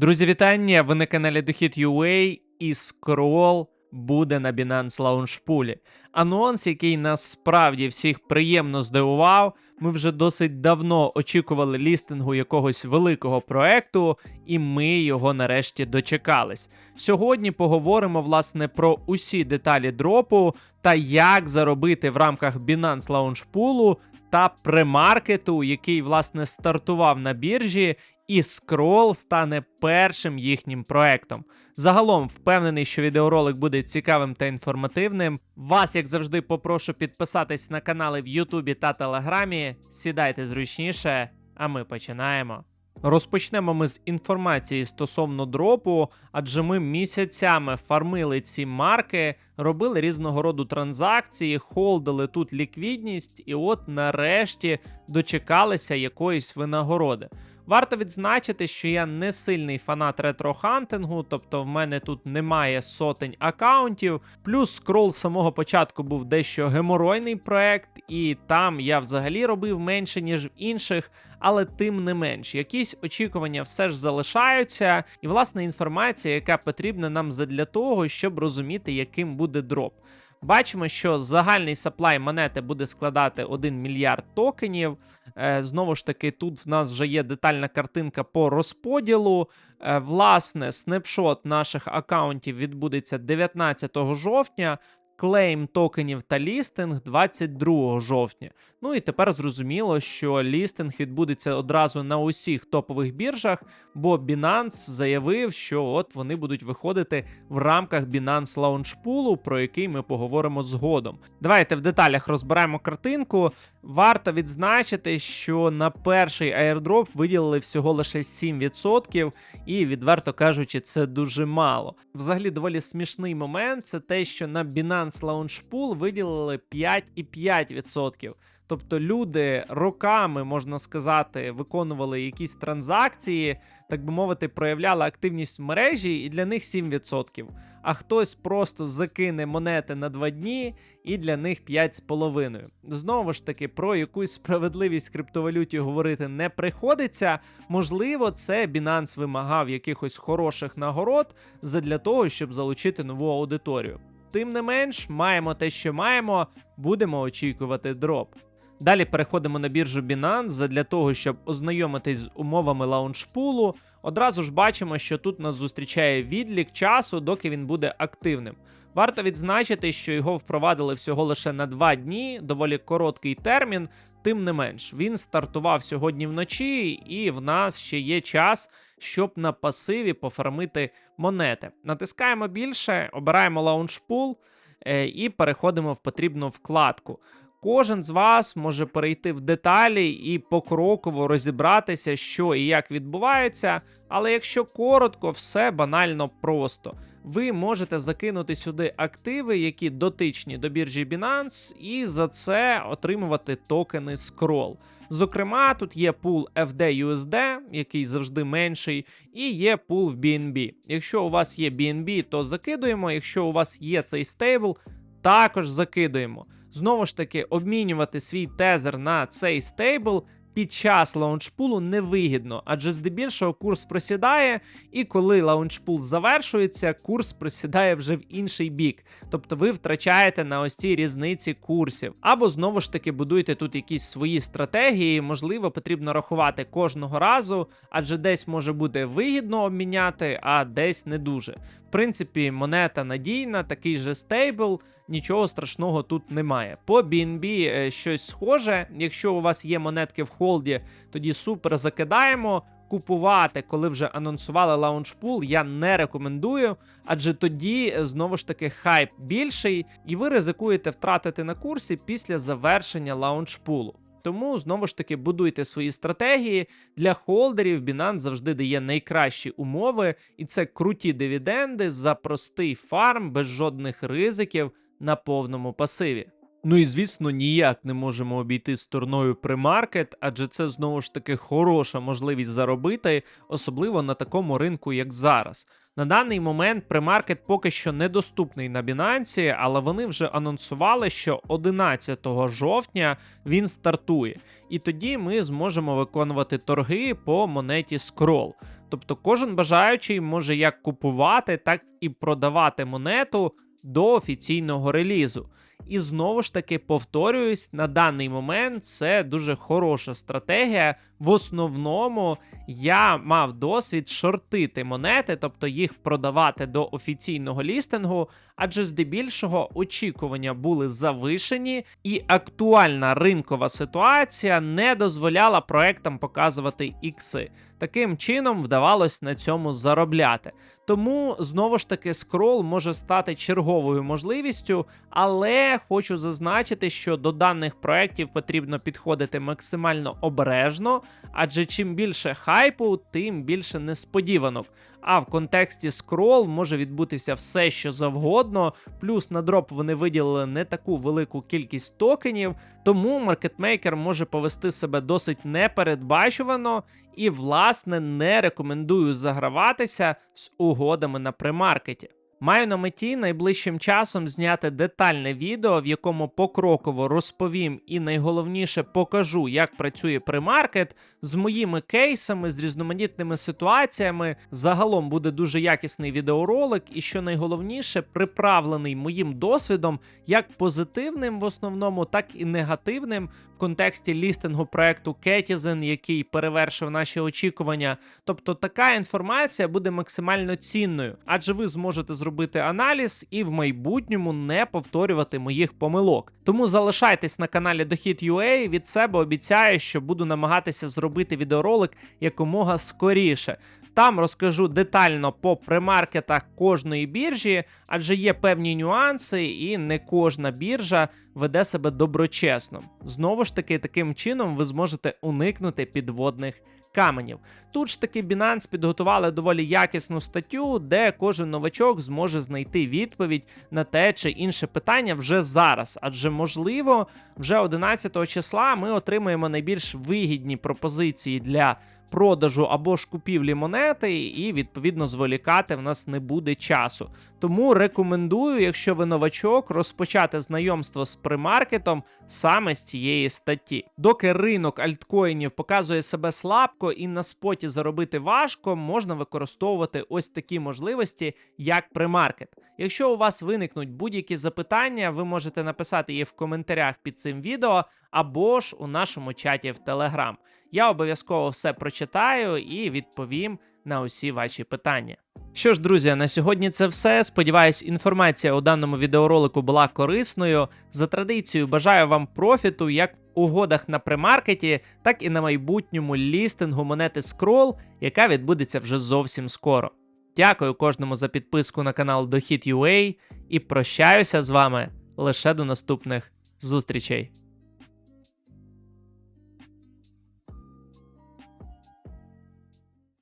Друзі, вітання! Ви на каналі Дохід.ua і скрол буде на Binance Launch Pool. Анонс, який насправді всіх приємно здивував. Ми вже досить давно очікували лістингу якогось великого проекту, і ми його нарешті дочекались. Сьогодні поговоримо власне про усі деталі дропу та як заробити в рамках Binance Launch Pool та премаркету, який власне стартував на біржі, і Scroll стане першим їхнім проектом. Загалом впевнений, що відеоролик буде цікавим та інформативним. Вас, як завжди, попрошу підписатись на канали в Ютубі та Телеграмі. Сідайте зручніше, а ми починаємо. Розпочнемо ми з інформації стосовно дропу, адже ми місяцями фармили ці марки, робили різного роду транзакції, холдили тут ліквідність, і от нарешті дочекалися якоїсь винагороди. Варто відзначити, що я не сильний фанат ретро-хантингу, тобто в мене тут немає сотень акаунтів. Плюс скрол з самого початку був дещо геморойний проект, і там я взагалі робив менше, ніж в інших, але тим не менш, якісь очікування все ж залишаються, і власне інформація, яка потрібна нам задля того, щоб розуміти, яким буде дроп. Бачимо, що загальний саплай монети буде складати 1 мільярд токенів. Е, знову ж таки, тут в нас вже є детальна картинка по розподілу. Е, власне, снапшот наших аккаунтів відбудеться 19 жовтня. Клейм токенів та лістинг 22 жовтня. Ну і тепер зрозуміло, що лістинг відбудеться одразу на усіх топових біржах, бо Binance заявив, що от вони будуть виходити в рамках Binance Launch Pool, про який ми поговоримо згодом. Давайте в деталях розберемо картинку. Варто відзначити, що на перший airdrop виділили всього лише 7%, і, відверто кажучи, це дуже мало. Взагалі, доволі смішний момент це те, що на Binance Launch Pool виділили 5,5%. Тобто люди роками, можна сказати, виконували якісь транзакції, так би мовити, проявляли активність в мережі, і для них 7%. А хтось просто закине монети на 2 дні, і для них 5,5%. Знову ж таки, про якусь справедливість криптовалюті говорити не приходиться. Можливо, це Binance вимагав якихось хороших нагород задля того, щоб залучити нову аудиторію. Тим не менш, маємо те, що маємо, будемо очікувати дроп. Далі переходимо на біржу Binance для того, щоб ознайомитись з умовами лаунчпулу. Одразу ж бачимо, що тут нас зустрічає відлік часу, доки він буде активним. Варто відзначити, що його впровадили всього лише на 2 дні, доволі короткий термін. Тим не менш, він стартував сьогодні вночі, і в нас ще є час, щоб на пасиві пофармити монети. Натискаємо більше, обираємо лаунчпул е, і переходимо в потрібну вкладку. Кожен з вас може перейти в деталі і покроково розібратися, що і як відбувається. Але якщо коротко, все банально просто. Ви можете закинути сюди активи, які дотичні до біржі Binance, і за це отримувати токени Scroll. Зокрема, тут є пул FD-USD, який завжди менший, і є пул в BNB. Якщо у вас є BNB, то закидуємо. Якщо у вас є цей стейбл, також закидуємо. Знову ж таки, обмінювати свій тезер на цей стейбл під час лаунчпулу невигідно, адже здебільшого курс просідає, і коли лаунчпул завершується, курс просідає вже в інший бік. Тобто ви втрачаєте на ось цій різниці курсів. Або знову ж таки будуйте тут якісь свої стратегії, можливо, потрібно рахувати кожного разу, адже десь може бути вигідно обміняти, а десь не дуже. Принципі, монета надійна, такий же стейбл, нічого страшного тут немає. По BNB е, щось схоже. Якщо у вас є монетки в холді, тоді супер закидаємо. Купувати, коли вже анонсували лаунчпул, я не рекомендую, адже тоді е, знову ж таки хайп більший, і ви ризикуєте втратити на курсі після завершення лаунчпулу. Тому знову ж таки будуйте свої стратегії. Для холдерів Binance завжди дає найкращі умови, і це круті дивіденди за простий фарм без жодних ризиків на повному пасиві. Ну і звісно, ніяк не можемо обійти стороною примаркет, адже це знову ж таки хороша можливість заробити, особливо на такому ринку, як зараз. На даний момент премаркет поки що недоступний на Binance, але вони вже анонсували, що 11 жовтня він стартує. І тоді ми зможемо виконувати торги по монеті Scroll. Тобто кожен бажаючий може як купувати, так і продавати монету до офіційного релізу. І знову ж таки повторююсь, на даний момент це дуже хороша стратегія. В основному я мав досвід шортити монети, тобто їх продавати до офіційного лістингу, адже здебільшого очікування були завишені, і актуальна ринкова ситуація не дозволяла проектам показувати ікси. Таким чином вдавалось на цьому заробляти. Тому знову ж таки скрол може стати черговою можливістю, але хочу зазначити, що до даних проєктів потрібно підходити максимально обережно, адже чим більше хайпу, тим більше несподіванок. А в контексті скрол може відбутися все, що завгодно. Плюс на дроп вони виділили не таку велику кількість токенів, тому маркетмейкер може повести себе досить непередбачувано і, власне, не рекомендую заграватися з угодами на премаркеті. Маю на меті найближчим часом зняти детальне відео, в якому покроково розповім і найголовніше покажу, як працює премаркет з моїми кейсами, з різноманітними ситуаціями. Загалом буде дуже якісний відеоролик, і що найголовніше, приправлений моїм досвідом, як позитивним в основному, так і негативним в контексті лістингу проекту Ketizen, який перевершив наші очікування. Тобто така інформація буде максимально цінною, адже ви зможете зробити аналіз і в майбутньому не повторювати моїх помилок. Тому залишайтесь на каналі Дохід.ua, від себе обіцяю, що буду намагатися зробити відеоролик якомога скоріше. Там розкажу детально по премаркетах кожної біржі, адже є певні нюанси, і не кожна біржа веде себе доброчесно. Знову ж таки, таким чином ви зможете уникнути підводних каменів. Тут ж таки Binance підготували доволі якісну статтю, де кожен новачок зможе знайти відповідь на те чи інше питання вже зараз. Адже, можливо, вже 11 числа ми отримаємо найбільш вигідні пропозиції для. Продажу або ж купівлі монети, і відповідно зволікати в нас не буде часу. Тому рекомендую, якщо ви новачок, розпочати знайомство з примаркетом саме з цієї статті. Доки ринок альткоїнів показує себе слабко і на споті заробити важко, можна використовувати ось такі можливості, як примаркет. Якщо у вас виникнуть будь-які запитання, ви можете написати їх в коментарях під цим відео або ж у нашому чаті в Telegram. Я обов'язково все прочитаю і відповім на усі ваші питання. Що ж, друзі, на сьогодні це все. Сподіваюсь, інформація у даному відеоролику була корисною. За традицією, бажаю вам профіту як в угодах на премаркеті, так і на майбутньому лістингу монети Scroll, яка відбудеться вже зовсім скоро. Дякую кожному за підписку на канал Дохід.ua і прощаюся з вами лише до наступних зустрічей.